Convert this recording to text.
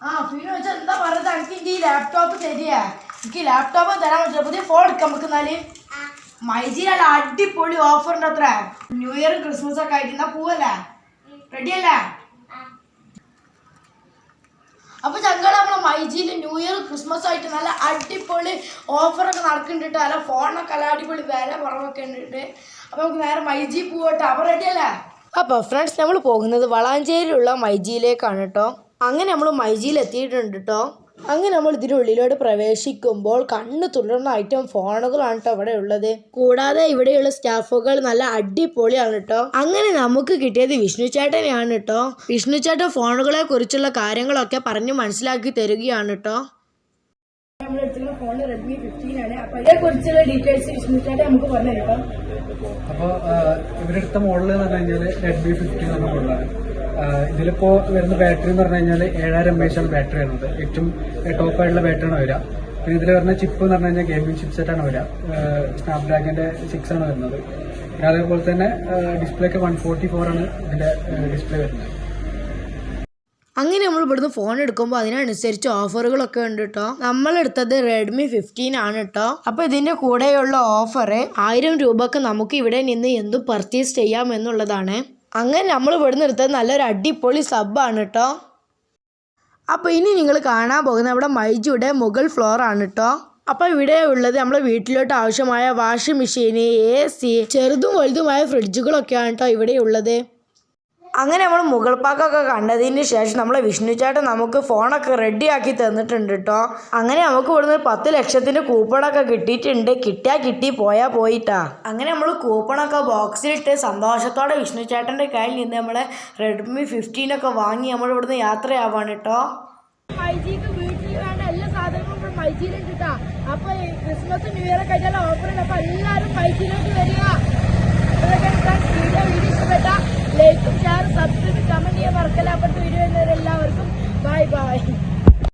ആ എന്താ പറയുന്നത് ലാപ്ടോപ്പ് ഫോൺ അടിപൊളി ഓഫർ ഉണ്ട് അത്ര. ന്യൂ ഇയർ ക്രിസ്മസ് ഒക്കെ ആയിട്ട് പോവല്ലേ? റെഡി അല്ലേ? അപ്പൊ ഞങ്ങൾ നമ്മളെ മൈജിയിൽ ന്യൂ ഇയർ ക്രിസ്മസ് ആയിട്ട് നല്ല അടിപൊളി ഓഫറൊക്കെ നടക്കുന്നുണ്ട് നല്ല ഫോണൊക്കെ നല്ല അടിപൊളി വില കുറവൊക്കെ ഉണ്ട്. അപ്പൊ നമുക്ക് നേരെ മൈജി പോവട്ടെ അപ്പൊ റെഡി അല്ലേ? അപ്പൊ ഫ്രണ്ട്സ് നമ്മൾ പോകുന്നത് വളാഞ്ചേരിയിലുള്ള മൈജിയിലേക്കാണ് കേട്ടോ അങ്ങനെ നമ്മൾ മൈജിയിൽ എത്തിയിട്ടുണ്ട് കേട്ടോ അങ്ങനെ നമ്മൾ ഇതിനുള്ളിലോട്ട് പ്രവേശിക്കുമ്പോൾ കണ്ണ് തുള്ളുന്ന ഐറ്റം ഫോണുകളാണ് കേട്ടോ ഇവിടെ ഉള്ളത്. കൂടാതെ ഇവിടെയുള്ള സ്റ്റാഫുകൾ നല്ല അടിപൊളിയാണ് കേട്ടോ അങ്ങനെ നമുക്ക് കിട്ടിയത് വിഷ്ണു ചേട്ടനെയാണ് കേട്ടോ വിഷ്ണു ചേട്ടൻ ഫോണുകളെ കുറിച്ചുള്ള കാര്യങ്ങളൊക്കെ പറഞ്ഞ് മനസ്സിലാക്കി തരികയാണ് കേട്ടോ നമ്മൾ എടുത്തിരുന്ന ഫോൺ റെഡ്മി ഫിഫ്റ്റീൻ ആണ്. അപ്പൊ അതിനെ കുറിച്ചുള്ള ഡീറ്റെയിൽസ് വിഷ്ണുച്ചാട്ടെ നമുക്ക് പറഞ്ഞു കേട്ടോ അപ്പോൾ ഇവരെടുത്ത മോഡൽ എന്ന് പറഞ്ഞു കഴിഞ്ഞാൽ റെഡ്മി ഫിഫ്റ്റീൻ എന്ന മോഡലാണ് ഇതിലിപ്പോ വരുന്ന ബാറ്ററി എന്ന് പറഞ്ഞു കഴിഞ്ഞാൽ ഏഴായിരം എം എച്ച് ആണ് ബാറ്ററി വരുന്നത്. ഏറ്റവും ടോപ്പ് ആയിട്ടുള്ള ബാറ്ററി ആണ് വരിക. പിന്നെ ഇതിൽ വരുന്ന ചിപ്പ് എന്ന് പറഞ്ഞു കഴിഞ്ഞാൽ ഗെയിമിംഗ് ചിപ്പ് സെറ്റ് ആണ് വരിക. സ്നാപ്ഡ്രാഗന്റെ സിക്സ് ആണ് വരുന്നത്. പിന്നെ അതേപോലെ തന്നെ ഡിസ്പ്ലേ ഒക്കെ വൺ ഫോർട്ടി ഫോർ ആണ് ഇതിന്റെ ഡിസ്പ്ലേ വരുന്നത്. അങ്ങനെ നമ്മൾ ഇവിടുന്ന് ഫോൺ എടുക്കുമ്പോൾ അതിനനുസരിച്ച് ഓഫറുകളൊക്കെ ഉണ്ട് കേട്ടോ നമ്മൾ എടുത്തത് റെഡ്മി ഫിഫ്റ്റീൻ ആണ് കേട്ടോ അപ്പോൾ ഇതിന്റെ കൂടെയുള്ള ഓഫർ ആയിരം രൂപക്ക് നമുക്ക് ഇവിടെ നിന്ന് എന്തും പർച്ചേസ് ചെയ്യാം എന്നുള്ളതാണ്. അങ്ങനെ നമ്മൾ ഇവിടുന്ന് എടുത്തത് നല്ലൊരു അടിപൊളി സബ്ബാണ് കേട്ടോ അപ്പോൾ ഇനി നിങ്ങൾ കാണാൻ പോകുന്നത് നമ്മുടെ മൈജിയുടെ മുകൾ ഫ്ലോർ ആണ് കേട്ടോ അപ്പോൾ ഇവിടെ ഉള്ളത് നമ്മുടെ വീട്ടിലോട്ട് ആവശ്യമായ വാഷിംഗ് മെഷീൻ എ സി ചെറുതും വലുതുമായ ഫ്രിഡ്ജുകളൊക്കെയാണ് കേട്ടോ ഇവിടെ ഉള്ളത്. അങ്ങനെ നമ്മൾ മുകൾ കണ്ടതിന് ശേഷം നമ്മളെ വിഷ്ണു ചേട്ടൻ നമുക്ക് ഫോണൊക്കെ റെഡിയാക്കി തന്നിട്ടുണ്ട് കേട്ടോ അങ്ങനെ നമുക്ക് ഇവിടുന്ന് പത്ത് ലക്ഷത്തിന്റെ കൂപ്പണൊക്കെ കിട്ടിയിട്ടുണ്ട്. കിട്ടിയാ കിട്ടി പോയാ പോയിട്ടാ. അങ്ങനെ നമ്മൾ കൂപ്പണൊക്കെ ബോക്സിലിട്ട് സന്തോഷത്തോടെ വിഷ്ണു ചേട്ടന്റെ കയ്യിൽ നിന്ന് നമ്മളെ റെഡ്മി ഫിഫ്റ്റീൻ ഒക്കെ വാങ്ങി നമ്മൾ ഇവിടുന്ന് യാത്രയാവാണ് കേട്ടോ മൈജിക്ക് വീട്ടിൽ വേണ്ട എല്ലാ സാധനങ്ങളും മൈജിയിലുണ്ട് കേട്ടോ അപ്പൊ ക്രിസ്മസ് ന്യൂ ഇയർ ഒക്കെ ഓഫർ ഉണ്ട് അപ്പൊ എല്ലാവരും മൈജിയിലോട്ട് വരിക